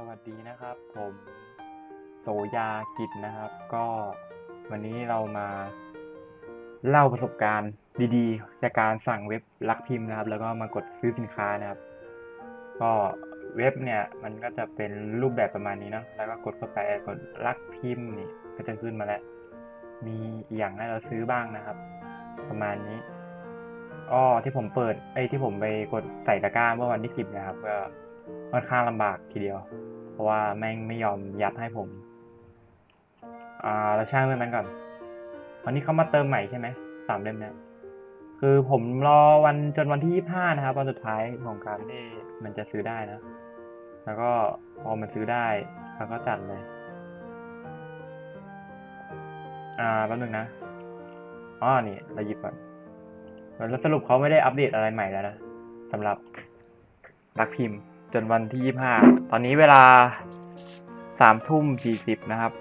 สวัสดีนะครับ ผมโสยากิจนะครับ ก็วันนี้เรามาเล่าประสบการณ์ดีๆ จากการสั่งเว็บลักพิมพ์นะครับ แล้วก็มากดซื้อสินค้านะครับ ก็เว็บเนี่ยมันก็จะเป็นรูปแบบประมาณนี้เนาะแล้วก็กดเข้าไปกดลักพิมพ์นี่ก็จะขึ้นมาแล้ว มีอย่างให้เราซื้อบ้างนะครับ ประมาณนี้อ้อที่ผมเปิดไอ้ที่ผมไปกดใส่ตะกร้าเมื่อวันที่สิบนะครับก็ ค่อนข้างลำบากทีเดียว เพราะว่าแม่งไม่ยอมยัดให้ผม อ่าเราช่างเรื่องนั้นก่อน วันนี้เขามาเติมใหม่ใช่ไหมสามเล่มเนี่ยคือผมรอวันจนวันที่ยี่ห้านะครับวันสุดท้ายของการที่มันจะซื้อได้นะ แล้วก็พอมันซื้อได้เราก็จัดเลย อ่าแป๊บนึงนะอ๋อนี่เราหยิบก่อนแล้วสรุปเขาไม่ได้อัปเดตอะไรใหม่แล้วนะสำหรับรักพิมพ์ จนวันที่ยี่ห้าตอนนี้เวลาสามทุ่มสี่สิบนะครับ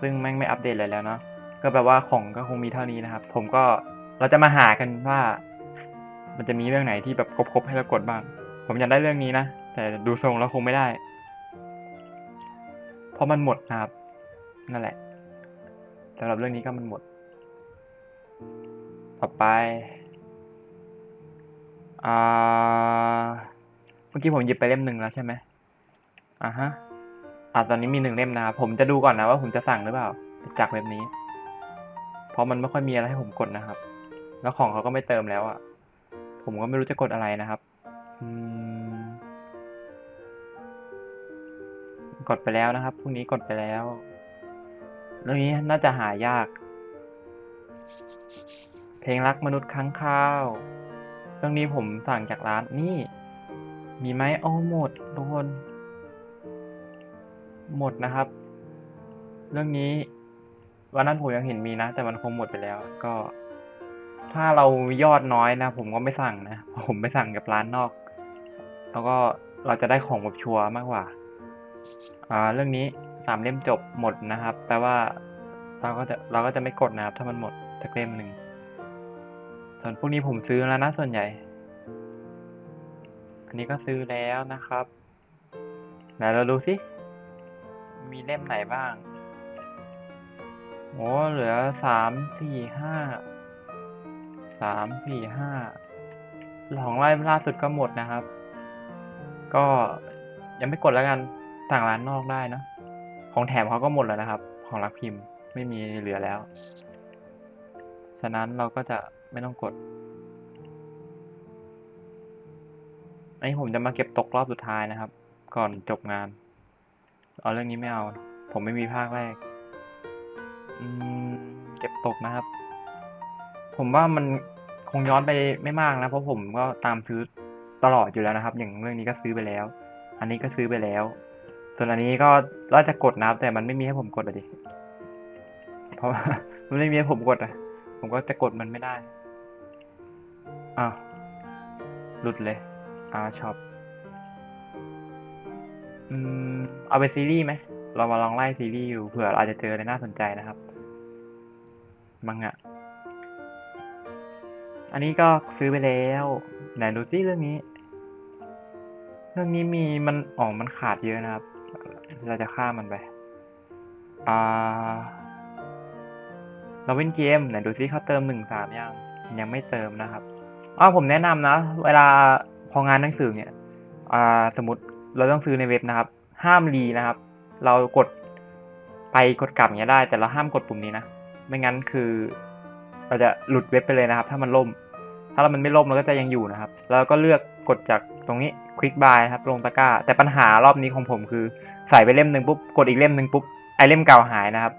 ซึ่งแม่งไม่อัปเดตเลยแล้วเนาะก็แปลว่าของก็คงมีเท่านี้นะครับ ผมก็เราจะมาหากันว่า มันจะมีเรื่องไหนที่แบบครบๆให้เรากดบ้าง ผมอยากได้เรื่องนี้นะ แต่ดูทรงแล้วคงไม่ได้ เพราะมันหมดนะครับ นั่นแหละสำหรับเรื่องนี้ก็มันหมด ต่อไปอ่า เมื่อกี้ผมหยิบไปเล่มหนึ่งแล้วใช่ไหมอ่าฮะ อ่าตอนนี้มีหนึ่งเล่มนะครับ ผมจะดูก่อนนะว่าผมจะสั่งหรือเปล่า จากเว็บนี้ เพราะมันไม่ค่อยมีอะไรให้ผมกดนะครับ แล้วของเขาก็ไม่เติมแล้วอะ่ะ ผมก็ไม่รู้จะกดอะไรนะครับ อืม กดไปแล้วนะครับ พรุ่งนี้กดไปแล้ว เรื่องนี้น่าจะหายาก เพลงรักมนุษย์ค้างคาว เรื่องนี้ผมสั่งจากร้านนี่ มีไหมโอ้หมดทุกคน หมดนะครับ เรื่องนี้วันนั้นผมยังเห็นมีนะ แต่มันคงหมดไปแล้ว ก็ ถ้าเรายอดน้อยนะ ผมก็ไม่สั่งนะ ผมไปสั่งกับร้านนอก แล้วก็เราจะได้ของแบบชัวร์มากกว่า อ่า เรื่องนี้สามเล่มจบหมดนะครับ แปลว่า เราก็จะเราก็จะไม่กดนะครับ ถ้ามันหมดสักเล่มหนึ่งส่วนพวกนี้ผมซื้อแล้วนะส่วนใหญ่ อันนี้ก็ซื้อแล้วนะครับ ไหนเราดูสิมีเล่มไหนบ้างโอ้เหลือสามสี่ห้าสามสี่ห้าของไล่ล่าสุดก็หมดนะครับ ก็ยังไม่กดแล้วกันสั่งร้านนอกได้นะของแถมเขาก็หมดแล้วนะครับ ของรักพิมพ์ไม่มีเหลือแล้ว ฉะนั้นเราก็จะไม่ต้องกด อันนี้ผมจะมาเก็บตกรอบสุดท้ายนะครับ ก่อนจบงาน เอาเรื่องนี้ไม่เอา ผมไม่มีภาคแรกอืมเก็บตกนะครับ ผมว่ามันคงย้อนไปไม่มากนะ เพราะผมก็ตามซื้อตลอดอยู่แล้วนะครับ อย่างเรื่องนี้ก็ซื้อไปแล้ว อันนี้ก็ซื้อไปแล้ว ส่วนอันนี้ก็ว่าจะกดนะครับ แต่มันไม่มีให้ผมกดอะดิเพราะว่ามันไม่มีให้ผมกดอะผมก็จะกดมันไม่ได้อ้าวหลุดเลย อาช็อปอืม เอาไปซีรีส์ไหม เรามาลองไล่ซีรีส์อยู่เผื่อเราอาจจะเจออะไรน่าสนใจนะครับ มังงะอันนี้ก็ซื้อไปแล้ว ไหนดูซิเรื่องนี้ เรื่องนี้มีมันอ๋อมันขาดเยอะนะครับ เราจะข้ามมันไป อ่า เราเล่นเกมไหนดูซิเขาเติมหนึ่งสามยัง ยังไม่เติมนะครับอ๋อผมแนะนำนะ เวลา พองานหนังสือเนี่ยอ่าสมมติเราต้องซื้อในเว็บนะครับ ห้ามรีนะครับ เรากดไปกดกลับเงี้ยได้ แต่เราห้ามกดปุ่มนี้นะ ไม่งั้นคือ เราจะหลุดเว็บไปเลยนะครับ ถ้ามันล่ม ถ้ามันไม่ล่มมันก็จะยังอยู่นะครับ แล้วก็เลือกกดจากตรงนี้ Quick Buy นะครับ ลงตะกร้า แต่ปัญหารอบนี้ของผมคือ ใส่ไปเล่มหนึ่งปุ๊บ กดอีกเล่มหนึ่งปุ๊บ ไอเล่มเก่าหายนะครับ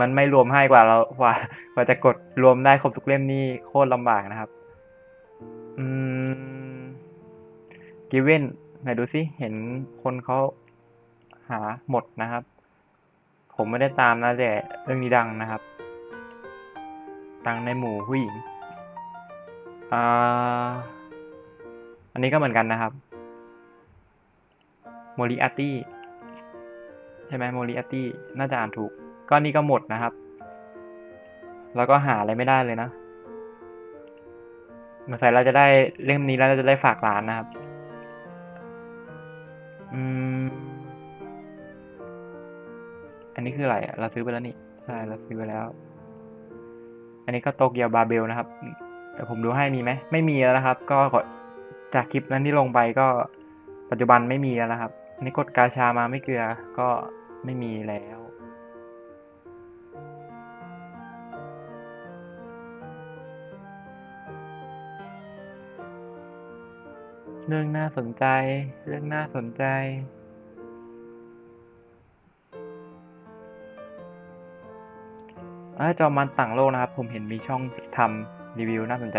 มันไม่รวมให้กว่าเรากว่ากว่าจะกดรวมได้ครบทุกเล่มนี่โคตรลำบากนะครับ อืม กิเวนไหนดูสิเห็นคนเขาหาหมดนะครับ ผมไม่ได้ตามนะแต่เรื่องนี้ดังนะครับ ดังในหมู่ผู้หญิงอ่าอันนี้ก็เหมือนกันนะครับโมริอาตี้ใช่ไหมโมริอาตี้น่าจะอ่านถูก ก็นี่ก็หมดนะครับ แล้วก็หาอะไรไม่ได้เลยนะมาใส่เราจะได้เล่มนี้แล้วเราจะได้ฝากร้านนะครับ อืม อันนี้คืออะไรอะเราซื้อไปแล้วนี่ ใช่ เราซื้อไปแล้ว อันนี้ก็โตเกียวบาเบลนะครับเดี๋ยวผมดูให้มีไหม ไม่มีแล้วนะครับ ก็จากคลิปนั้นที่ลงไปก็ปัจจุบันไม่มีแล้วนะครับ อันนี้กดกาชามาไม่เกลือก็ไม่มีแล้ว เรื่องน่าสนใจ เรื่องน่าสนใจอจอมันต่างโลกนะครับ ผมเห็นมีช่องทำรีวิวน่าสนใจ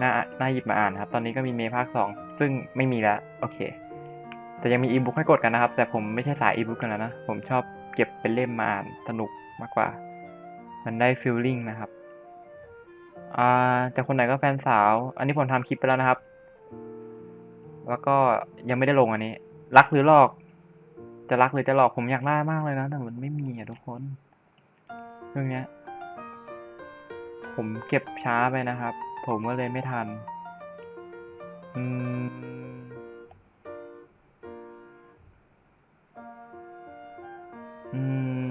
น่า น่าหยิบมาอ่านครับ ตอนนี้ก็มีเมภาคสองซึ่งไม่มีแล้ว โอเค แต่ยังมีอีบุ๊กให้กดกันนะครับ แต่ผมไม่ใช่สายอีบุ๊กกันแล้วนะ ผมชอบเก็บเป็นเล่มมาอ่าน สนุกมากกว่า มันได้ฟีลลิ่งนะครับ อ่าแต่คนไหนก็แฟนสาว อันนี้ผมทำคลิปไปแล้วนะครับ แล้วก็ยังไม่ได้ลงอันนี้ รักหรือหลอก จะรักหรือจะหลอกผมอยากได้มากเลยนะ แต่มันไม่มีอะทุกคน เรื่องเนี้ย ผมเก็บช้าไปนะครับ ผมก็เลยไม่ทัน อืมอืม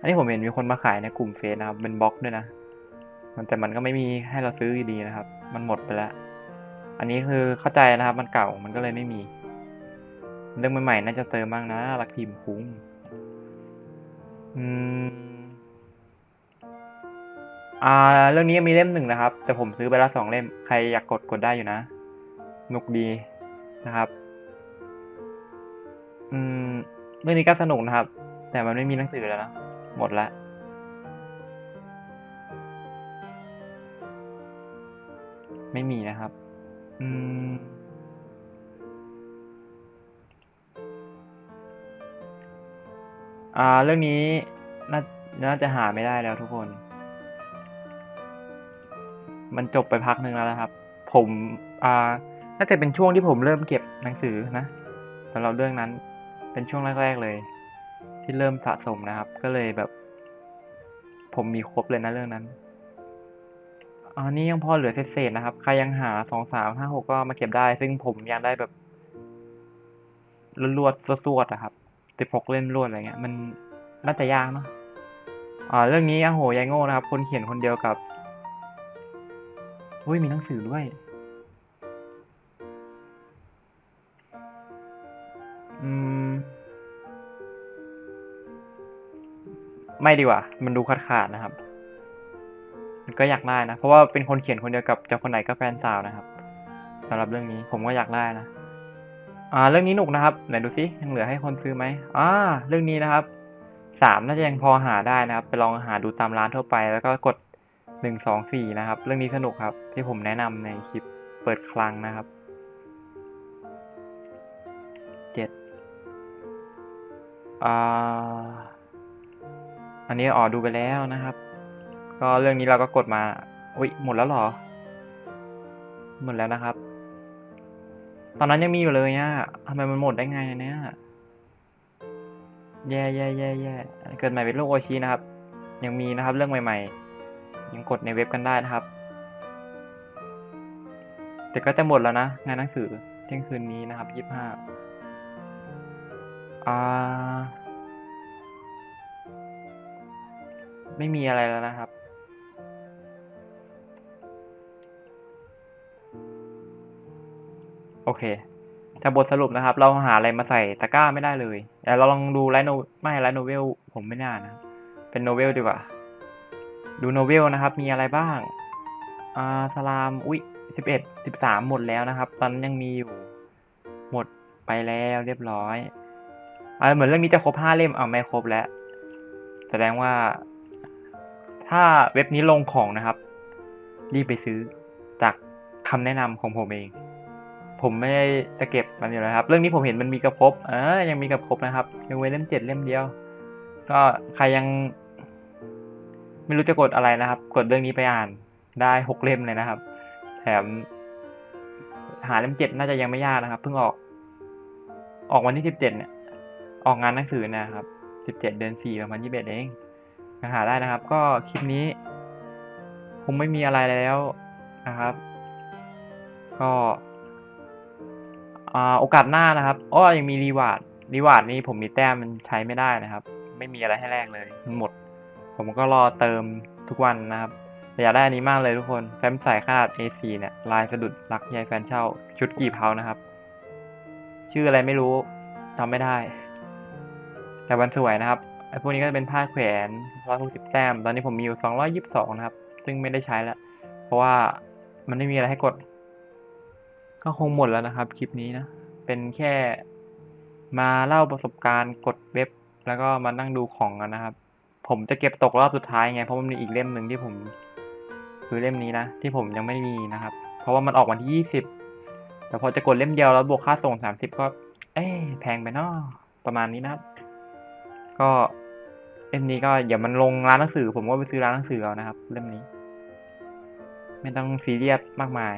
อันนี้ผมเห็นมีคนมาขายในกลุ่มเฟซนะครับเป็นบล็อกด้วยนะ มันแต่มันก็ไม่มีให้เราซื้อยู่ดีนะครับ มันหมดไปแล้ว อันนี้คือเข้าใจนะครับ มันเก่ามันก็เลยไม่มี เรื่องใหม่ๆน่าจะเติมบ้างนะรักทีมคุ้งอืมอ่า เรื่องนี้มีเล่มหนึ่งนะครับ แต่ผมซื้อไปแล้วสองเล่ม ใครอยากกดกดได้อยู่นะนุกดีนะครับ อืม เรื่องนี้ก็สนุกนะครับ แต่มันไม่มีหนังสือแล้วนะ หมดละ ไม่มีนะครับ อืม อ่า เรื่องนี้น่าน่าจะหาไม่ได้แล้วทุกคน มันจบไปพักหนึ่งแล้วนะครับ ผม อ่า น่าจะเป็นช่วงที่ผมเริ่มเก็บหนังสือนะสำหรับเรื่องนั้น เป็นช่วงแรก ๆ เลย ที่เริ่มสะสมนะครับ ก็เลยแบบ ผมมีครบเลยนะเรื่องนั้น อันนี้ยังพอเหลือเศษๆนะครับ ใครยังหาสองสามห้าหกก็มาเก็บได้ ซึ่งผมอยากได้แบบรวดๆสวดๆอะครับสิบหกเล่มรวดอะไรเงี้ย มันน่าจะยากเนาะอ่า เรื่องนี้อโหยายโง่นะครับ คนเขียนคนเดียวกับอุ้ยมีหนังสือด้วย อืม ไม่ดีกว่า มันดูขาดๆนะครับ มันก็อยากได้นะ เพราะว่าเป็นคนเขียนคนเดียวกับเจ้าคนไหนก็แฟนสาวนะครับสำหรับเรื่องนี้ผมก็อยากได้นะอ่าเรื่องนี้หนุกนะครับไหนดูซิยังเหลือให้คนซื้อไหมอ่าเรื่องนี้นะครับสามน่าจะยังพอหาได้นะครับ ไปลองหาดูตามร้านทั่วไป แล้วก็กดหนึ่งสองสี่นะครับ เรื่องนี้สนุกครับ ที่ผมแนะนำในคลิปเปิดคลังนะครับเจ็ดอ่าอันนี้อ๋อดูไปแล้วนะครับ ก็เรื่องนี้เราก็กดมาอุ้ยหมดแล้วเหรอ หมดแล้วนะครับ ตอนนั้นยังมีอยู่เลยเนี่ยทำไมมันหมดได้ไงเนี่ย แย่แย่แย่แย่เกิดใหม่เป็นโลกโอชินะครับ ยังมีนะครับเรื่องใหม่ๆ ยังกดในเว็บกันได้นะครับ แต่ก็จะหมดแล้วนะ งานหนังสือเที่ยงคืนนี้นะครับยี่ห้าอ่าไม่มีอะไรแล้วนะครับ โอเคแต่บทสรุปนะครับ เราหาอะไรมาใส่ตะกร้าไม่ได้เลยแต่เราลองดูไลท์โนไม่ไลท์โนเวลผมไม่น่านะ เป็นโนเวลดีกว่า ดูโนเวลนะครับ มีอะไรบ้าง อ่าสลาม อุ๊ยสิบเอ็ดสิบสามหมดแล้วนะครับ ตอนนั้นยังมีอยู่ หมดไปแล้วเรียบร้อยอ่าเหมือนเรื่องนี้จะครบห้าเล่มเอาไม่ครบแล้ว แสดงว่า ถ้าเว็บนี้ลงของนะครับ รีบไปซื้อจากคำแนะนำของผมเอง ผมไม่ได้จะเก็บมันอยู่แล้วครับ เรื่องนี้ผมเห็นมันมีกระพบเออยังมีกระพบนะครับยังเว้นเล่มเจ็ดเล่มเดียว ก็ใครยัง ไม่รู้จะกดอะไรนะครับ กดเรื่องนี้ไปอ่านได้หกเล่มเลยนะครับ แถม หาเล่มเจ็ดน่าจะยังไม่ยากนะครับเพิ่งออก ออกวันที่สิบเจ็ดเนี่ย ออกงานหนังสือนะครับสิบเจ็ดเดือนสี่ประมาณยี่สิบเอ็ดเองยังหาได้นะครับ ก็คลิปนี้คงไม่มีอะไรแล้วนะครับ ก็ อ่าโอกาสหน้านะครับอ้อยังมีรีวาร์ดรีวาร์ดนี้ผมมีแต้มมันใช้ไม่ได้นะครับ ไม่มีอะไรให้แลกเลยมันหมด ผมก็รอเติมทุกวันนะครับแต่อยากได้อันนี้มากเลยทุกคน แฟ้มใส่ขนาด A4 เนี่ย ลายสะดุดรักยายแฟนเช่า ชุดกี่เพานะครับ ชื่ออะไรไม่รู้จำไม่ได้ แต่วันสวยนะครับไอ้พวกนี้ก็จะเป็นผ้าแขวน160แต้ม ตอนนี้ผมมีอยู่222นะครับ ซึ่งไม่ได้ใช้แล้ว เพราะว่ามันไม่มีอะไรให้กด ก็คงหมดแล้วนะครับคลิปนี้นะ เป็นแค่มาเล่าประสบการณ์กดเว็บ แล้วก็มานั่งดูของกันนะครับ ผมจะเก็บตกรอบสุดท้ายไง เพราะมันมีอีกเล่มหนึ่งที่ผม คือเล่มนี้นะ ที่ผมยังไม่มีนะครับ เพราะว่ามันออกวันที่ยี่สิบแต่พอจะกดเล่มเดียวแล้วบวกค่าส่งสามสิบก็ เอ๊ะแพงไปเนาะประมาณนี้นะครับ ก็เล่มนี้ก็อย่ามันลงร้านหนังสือ ผมก็ไปซื้อร้านหนังสือเอานะครับ เล่มนี้ ไม่ต้องซีเรียสมากมาย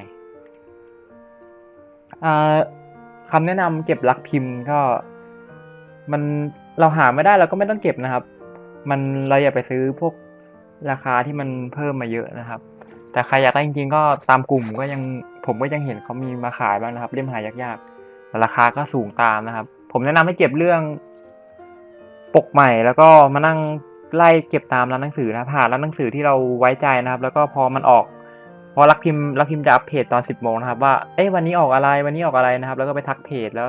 คำแนะนำเก็บลักพิมพ์ก็ มันเราหาไม่ได้เราก็ไม่ต้องเก็บนะครับ มันเราอย่าไปซื้อพวกราคาที่มันเพิ่มมาเยอะนะครับ แต่ใครอยากได้จริงๆก็ตามกลุ่มก็ยังผมก็ยังเห็นเขามีมาขายบ้างนะครับ เล่มหายยากๆแต่ราคาก็สูงตามนะครับ ผมแนะนำให้เก็บเรื่อง ปกใหม่แล้วก็มานั่งไล่เก็บตามร้านหนังสือนะครับหาร้านหนังสือที่เราไว้ใจนะครับ แล้วก็พอมันออก พอรักพิมพ์รักพิมพ์จะอัปเพจตอนสิบโมงนะครับว่าเอ้ยวันนี้ออกอะไรวันนี้ออกอะไรนะครับ แล้วก็ไปทักเพจแล้ว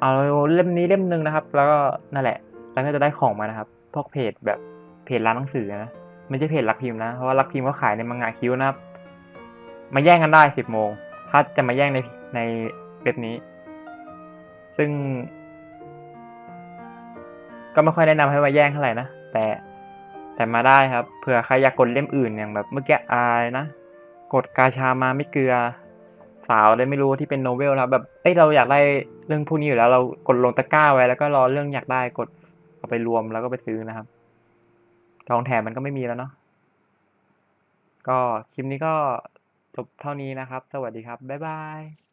เอาเล่มนี้เล่มหนึ่งนะครับ แล้วก็นั่นแหละแล้วก็จะได้ของมานะครับ พวกเพจแบบเพจร้านหนังสือนะไม่ใช่เพจรักพิมพ์นะเพราะว่ารักพิมพ์ก็ขายในมังงะคิ้วนะครับ มาแย่งกันได้สิบโมงถ้าจะมาแย่งในในเว็บนี้ ซึ่ง ก็ไม่ค่อยแนะนำให้มาแย่งเท่าไหร่นะแต่แต่มาได้ครับเผื่อใครอยากกดเล่มอื่นอย่างแบบเมื่อกี้อายนะ กดกาชามาไม่เกลือ สาวเลยไม่รู้ที่เป็นโนเวลนะแบบเอ้ยเราอยากได้เรื่องพวกนี้อยู่แล้ว เรากดลงตะกร้าไว้แล้วก็รอเรื่องอยากได้กดเอาไปรวมแล้วก็ไปซื้อนะครับของแถมมันก็ไม่มีแล้วเนาะก็คลิปนี้ก็จบเท่านี้นะครับ สวัสดีครับ บ๊ายบาย